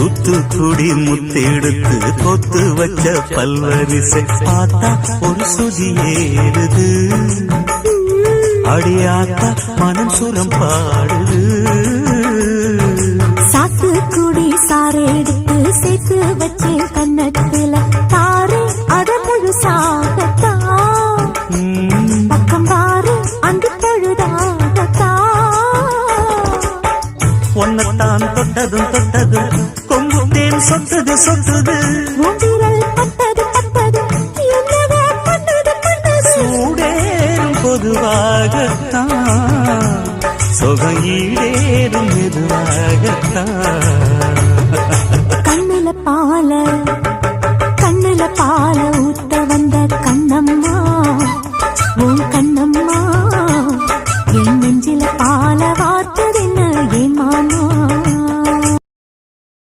தூத்துக்குடி முத்தெடுத்து கொத்து வச்ச பல்வரிசை பார்த்தா ஒரு சுதி ஏறுது. அடியாத்தா மனம் சுரம் பாடுது. சாத்துக்குடி சாறு எடுத்து சேர்த்து வச்சு ஒன்னத்தான் தொட்டதும் தொட்டதும் கொங்கு தேன் சொட்டது சொட்டது சூடேறும் பொதுவாகத்தான். சொகையீடேறும் மெதுவாகத்தான். கண்ணில பால கண்ணில பால ஊத்த வந்த கண்ணம்மா உன் கண்ணம்மா